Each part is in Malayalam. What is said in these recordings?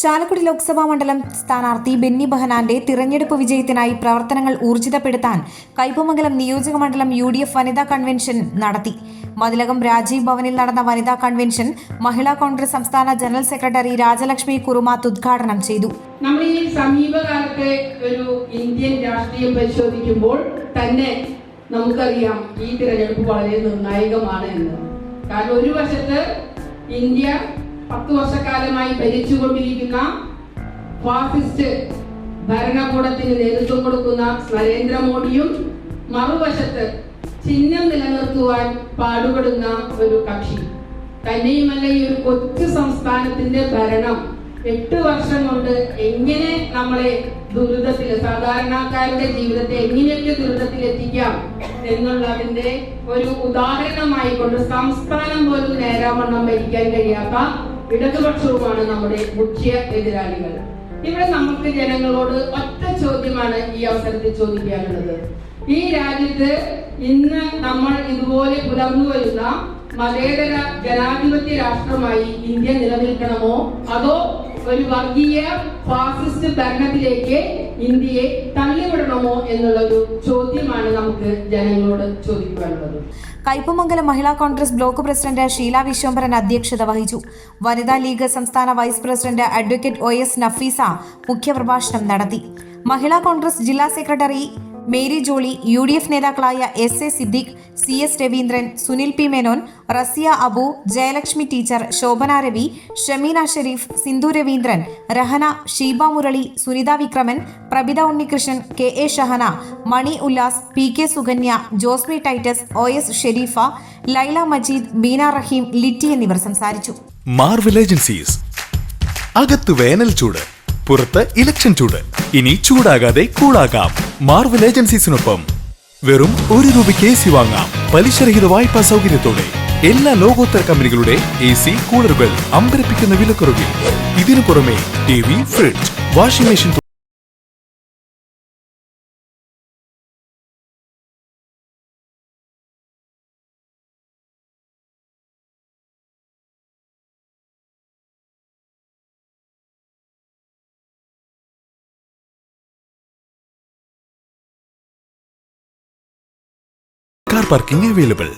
ചാലക്കുടി ലോക്സഭാ മണ്ഡലം സ്ഥാനാർത്ഥി ബെന്നി ബഹനാന്റെ തിരഞ്ഞെടുപ്പ് വിജയത്തിനായി പ്രവർത്തനങ്ങൾ ഊർജിതപ്പെടുത്താൻ കൈപ്പമംഗലം നിയോജക മണ്ഡലം യു ഡി എഫ് വനിതാ കൺവെൻഷൻ നടത്തി. മതിലകം രാജീവ് ഭവനിൽ നടന്ന വനിതാ കൺവെൻഷൻ മഹിളാ കോൺഗ്രസ് സംസ്ഥാന ജനറൽ സെക്രട്ടറി രാജലക്ഷ്മി കുറുമാത്ത് ഉദ്ഘാടനം ചെയ്തു. നമ്മൾ ഈ സമീപകാലത്തെ ഒരു ഇന്ത്യൻ രാഷ്ട്രീയം പരിശോധിക്കുമ്പോൾ തന്നെ നമുക്കറിയാം ഈ തിരഞ്ഞെടുപ്പ് വളരെ നിർണായകമാണ് എന്ന്. കാരണം ഒരു വശത്ത് ഇന്ത്യ പത്ത് വർഷക്കാലമായി ഭരിച്ചുകൊണ്ടിരിക്കുന്ന ഫാസിസ്റ്റ് ഭരണകൂടത്തിന് നേതൃത്വം കൊടുക്കുന്ന നരേന്ദ്രമോദിയും മറുവശത്ത് ചിഹ്നം നിലനിർത്തുവാൻ പാടുപെടുന്ന ഒരു കക്ഷി. തന്നെയുമല്ല ഈ ഒരു കൊച്ചു സംസ്ഥാനത്തിന്റെ ഭരണം എട്ട് വർഷം കൊണ്ട് എങ്ങനെ നമ്മളെ ദുരിതത്തിൽ സാധാരണക്കാരുടെ ജീവിതത്തെ എങ്ങനെയൊക്കെ ദുരിതത്തിൽ എത്തിക്കാം എന്നുള്ളതിന്റെ ഒരു ഉദാഹരണമായി കൊണ്ട് സംസ്ഥാനം പോലും നേരാവണ്ണം ഭരിക്കാൻ കഴിയാത്ത ഇടതുപക്ഷവുമാണ് നമ്മുടെ മുഖ്യ എതിരാളികൾ. ഇവിടെ നമുക്ക് ജനങ്ങളോട് ഒറ്റ ചോദ്യമാണ് ഈ അവസരത്തിൽ ചോദിക്കാനുള്ളത്. ഈ രാജ്യത്ത് ഇന്ന് നമ്മൾ ഇതുപോലെ പുലർന്നു വരുന്ന മതേതര ജനാധിപത്യ രാഷ്ട്രമായി ഇന്ത്യ നിലനിൽക്കണമോ? അതോ ഒരു വർഗീയ ഫാസിസ്റ്റ് ഭരണത്തിലേക്ക് ഇന്ത്യയെ തള്ളിവിടണമോ എന്നുള്ള ഒരു ചോദ്യമാണ് നമുക്ക് ജനങ്ങളോട് ചോദിക്കുവാനുള്ളത് കയ്പമംഗലം മഹിളാ കോൺഗ്രസ് ബ്ലോക്ക് പ്രസിഡന്റ് ഷീല വിശ്വംഭരൻ അധ്യക്ഷത വഹിച്ചു. വനിതാ ലീഗ് സംസ്ഥാന vice president advocate O S Nafeesa മുഖ്യപ്രഭാഷണം നടത്തി. മഹിളാ കോൺഗ്രസ് ജില്ലാ secretary Mary Jolly U D F നേതാക്കളായ S A Siddique C S Raveendran Sunil P Menon Rasiya Abu Jayalakshmi teacher Shobhana Ravi Shameena Sherif Sindhu Raveendran Rahana Sheeba Murali Sunitha Vikraman Prabhitha Unnikrishnan K A Shahana Mani Ullas P K Sukanya Josmi Titus O S Sherifa Laila Majeed Beena Raheem Litty എന്നിവർ സംസാരിച്ചു. Marvel agencies. അകത്ത് വേനൽ ചൂട് പുറത്ത് ഇലക്ഷൻ ചൂട്. ഇനി ചൂടാകാതെ കൂളാകാം. മാർവൽ ഏജൻസീസിനൊപ്പം വെറും ഒരു രൂപയ്ക്ക് എ സി വാങ്ങാം. പലിശരഹിത വായ്പാ സൗകര്യത്തോടെ എല്ലാ ലോകോത്തര കമ്പനികളുടെ എ സി കൂളറുകൾ അമ്പരപ്പിക്കുന്ന വിലക്കുറവിൽ. ഇതിനു പുറമെ T V fridge washing machine parking available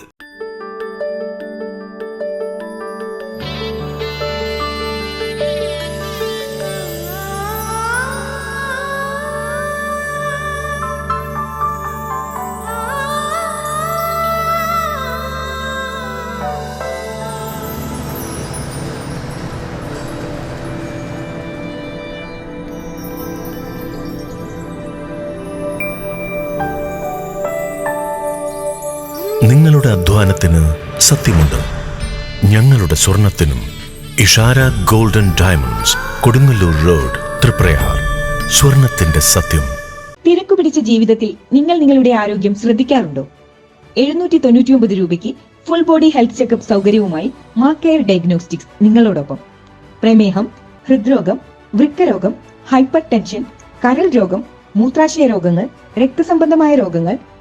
നിങ്ങളുടെ അധ്വാനത്തിന് സത്യമുണ്ട്. ഞങ്ങളുടെ സ്വർണത്തിനും Ishara golden diamonds Kodungallur road Triprayar. സ്വർണത്തിന്റെ സത്യം. തിരക്കു പിടിച്ച ജീവിതത്തിൽ നിങ്ങൾ നിങ്ങളുടെ ആരോഗ്യം ശ്രദ്ധിക്കാറുണ്ടോ? എഴുന്നൂറ്റി തൊണ്ണൂറ്റിയൊമ്പത് രൂപയ്ക്ക് ഫുൾ ബോഡി ഹെൽത്ത് ചെക്കപ്പ് സൗകര്യവുമായി മാ കെയർ ഡയഗ്നോസ്റ്റിക്സ് നിങ്ങളോടൊപ്പം. പ്രമേഹം ഹൃദ്രോഗം വൃക്കരോഗം ഹൈപ്പർ ടെൻഷൻ കരൾ രോഗം മൂത്രാശയ രോഗങ്ങൾ രക്തസംബന്ധമായ രോഗങ്ങൾ